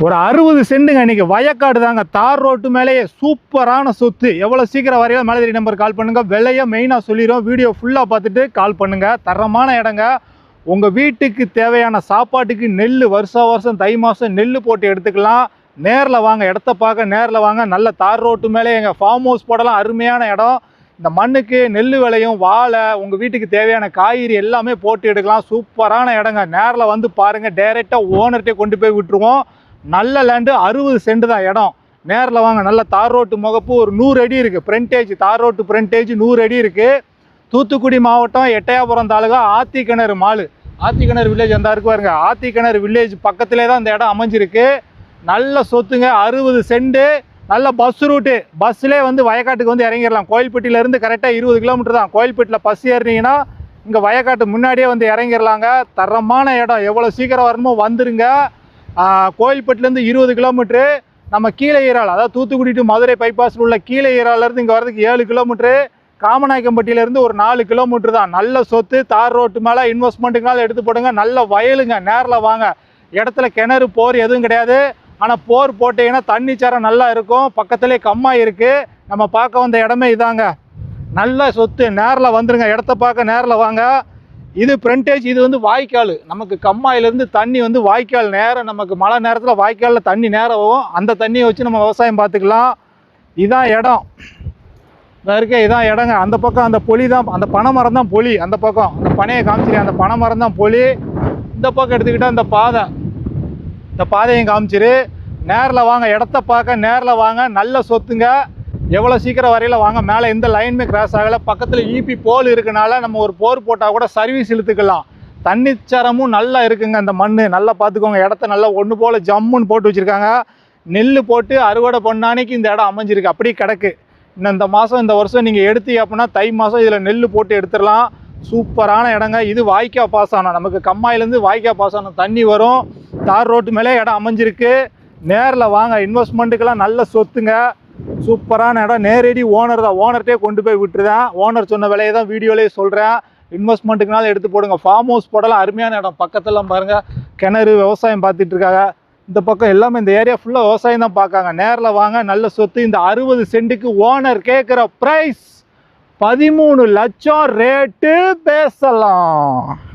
ஒரு அறுபது சென்ட்டுங்க இன்றைக்கி வயக்காடு தாங்க. தார் ரோட்டு மேலேயே சூப்பரான சொத்து. எவ்வளோ சீக்கிரம் வரையில மேலதிரி நம்பர் கால் பண்ணுங்க. விலையை மெயினாக சொல்லிடுறோம். வீடியோ ஃபுல்லாக பார்த்துட்டு கால் பண்ணுங்கள் தரமான இடங்க. உங்கள் வீட்டுக்கு தேவையான சாப்பாட்டுக்கு நெல் வருஷம் வருஷம் தை மாதம் நெல் போட்டு எடுத்துக்கலாம். நேரில் வாங்க இடத்த பார்க்க நேரில் வாங்க. நல்ல தார் ரோட்டு மேலே எங்கள் ஃபார்ம் ஹவுஸ் போடலாம். அருமையான இடம். இந்த மண்ணுக்கு நெல் விளையும் வாழை உங்கள் வீட்டுக்கு தேவையான காய்கறி எல்லாமே போட்டு எடுக்கலாம். சூப்பரான இடங்க. நேரில் வந்து பாருங்கள் டைரெக்டாக ஓனர்கிட்டே கொண்டு போய் விட்டுருவோம். நல்ல லேண்டு அறுபது சென்ட் தான் இடம். நேரில் வாங்க நல்ல தார் ரோட்டு முகப்பு ஒரு நூறு அடி இருக்குது ஃப்ரண்டேஜ் தார் ரோட்டு ஃப்ரண்டேஜ் நூறு அடி இருக்குது தூத்துக்குடி மாவட்டம் எட்டயாபுரம் தாலுகா ஆத்திக்கிணறு மாலு. ஆத்திக்கிணறு வில்லேஜ் அந்த இருக்கு பாருங்க. ஆத்திக்கிணறு வில்லேஜ் பக்கத்திலே தான் இந்த இடம் அமைஞ்சிருக்கு. நல்ல சொத்துங்க அறுபது சென்ட்டு நல்ல பஸ் ரூட்டு பஸ்ஸிலே வந்து வயக்காட்டுக்கு வந்து இறங்கிடலாம். கோயில்பட்டியிலேருந்து கரெக்டாக இருபது கிலோமீட்டர் தான். கோயில்பட்டியில் பஸ் ஏறினீங்கன்னா இங்கே வயக்காட்டு முன்னாடியே வந்து இறங்கிடலாங்க. தரமான இடம். எவ்வளோ சீக்கிரம் வரணுமோ வந்துருங்க. கோயில்பட்டிலேருந்து இருபது கிலோமீட்ரு நம்ம கீழே ஈரால் அதாவது தூத்துக்குடி டு மதுரை பைபாஸில் உள்ள கீழே ஈராலேருந்து இங்கே வரதுக்கு ஏழு கிலோமீட்ரு காமநாயக்கம்பட்டியிலேருந்து ஒரு நாலு கிலோமீட்டர் தான். நல்ல சொத்து தார் ரோட்டு மேலே இன்வெஸ்ட்மெண்ட்டுங்களால் எடுத்து போடுங்க. நல்ல வயலுங்க நேரில் வாங்க. இடத்துல கிணறு போர் எதுவும் கிடையாது. ஆனால் போர் போட்டிங்கன்னா தண்ணி சேரம் நல்லா இருக்கும். பக்கத்துலேயே கம்மாய் இருக்குது நம்ம பார்க்க வந்த இடமே இதாங்க. நல்ல சொத்து நேரில் வந்துருங்க. இடத்த பார்க்க நேரில் வாங்க. இது ஃப்ரண்டேஜ் இது வந்து வாய்க்கால். நமக்கு கம்மாயிலேருந்து தண்ணி வந்து வாய்க்கால் நேரம் நமக்கு மழை நேரத்தில் வாய்க்காலில் தண்ணி நேரம் ஆகும் அந்த தண்ணியை வச்சு நம்ம விவசாயம் பார்த்துக்கலாம். இதான் இடம். இதாக இருக்க இதான் இடங்க. அந்த பக்கம் அந்த பொலி தான் அந்த பனை மரம் தான் பொலி. அந்த பக்கம் அந்த பனையை காமிச்சிருக்கேன். அந்த பனை மரம் தான் பொலி. இந்த பக்கம் எடுத்துக்கிட்டால் இந்த பாதை. இந்த பாதையும் காமிச்சிரு. நேரில் வாங்க இடத்த பார்க்க நேரில் வாங்க. நல்ல சொத்துங்க. எவ்வளோ சீக்கிரம் வரையில் வாங்க? மேலே எந்த லைனுமே கிராஸ் ஆகலை. பக்கத்தில் ஈபி போல் இருக்கனால நம்ம ஒரு போர் போட்டால் கூட சர்வீஸ் இழுத்துக்கலாம். தண்ணிச்சரமும் நல்லா இருக்குங்க அந்த மண் நல்லா பார்த்துக்கோங்க. இடத்த நல்லா ஒன்று போல் ஜம்முன்னு போட்டு வச்சுருக்காங்க. நெல் போட்டு அறுவடை பண்ணானைக்கு இந்த இடம் அமைஞ்சிருக்கு. அப்படியே கிடக்கு. இன்னும் இந்த மாதம் இந்த வருஷம் நீங்கள் எடுத்தீங்க அப்படின்னா தை மாதம் இதில் நெல் போட்டு எடுத்துடலாம். சூப்பரான இடங்க. இது வாய்க்கா பாசனம். நமக்கு கம்மாயிலேருந்து வாய்க்கா பாசனம். தண்ணி வரும். தார் ரோட்டு மேலே இடம் அமைஞ்சிருக்கு. நேரில் வாங்க. இன்வெஸ்ட்மெண்ட்டுக்கெல்லாம் நல்ல சொத்துங்க. சூப்பரான இடம். நேரடி ஓனர் தான். ஓனர்கிட்டே கொண்டு போய் விட்டுருதேன் ஓனர் சொன்ன விலையை தான் வீடியோலேயே சொல்கிறேன் இன்வெஸ்ட்மெண்ட்டுக்குனால எடுத்து போடுங்க. ஃபார்ம் ஹவுஸ் போடலாம். அருமையான இடம். பக்கத்துலாம் பாருங்கள் கிணறு விவசாயம் பார்த்துட்டு இருக்காங்க. இந்த பக்கம் எல்லாமே இந்த ஏரியா ஃபுல்லாக விவசாயம் தான் பார்க்காங்க. நேரில் வாங்க. நல்ல சொத்து. இந்த அறுபது சென்ட்டுக்கு ஓனர் கேட்குற ப்ரைஸ் பதிமூணு லட்சம் ரேட்டு பேசலாம்.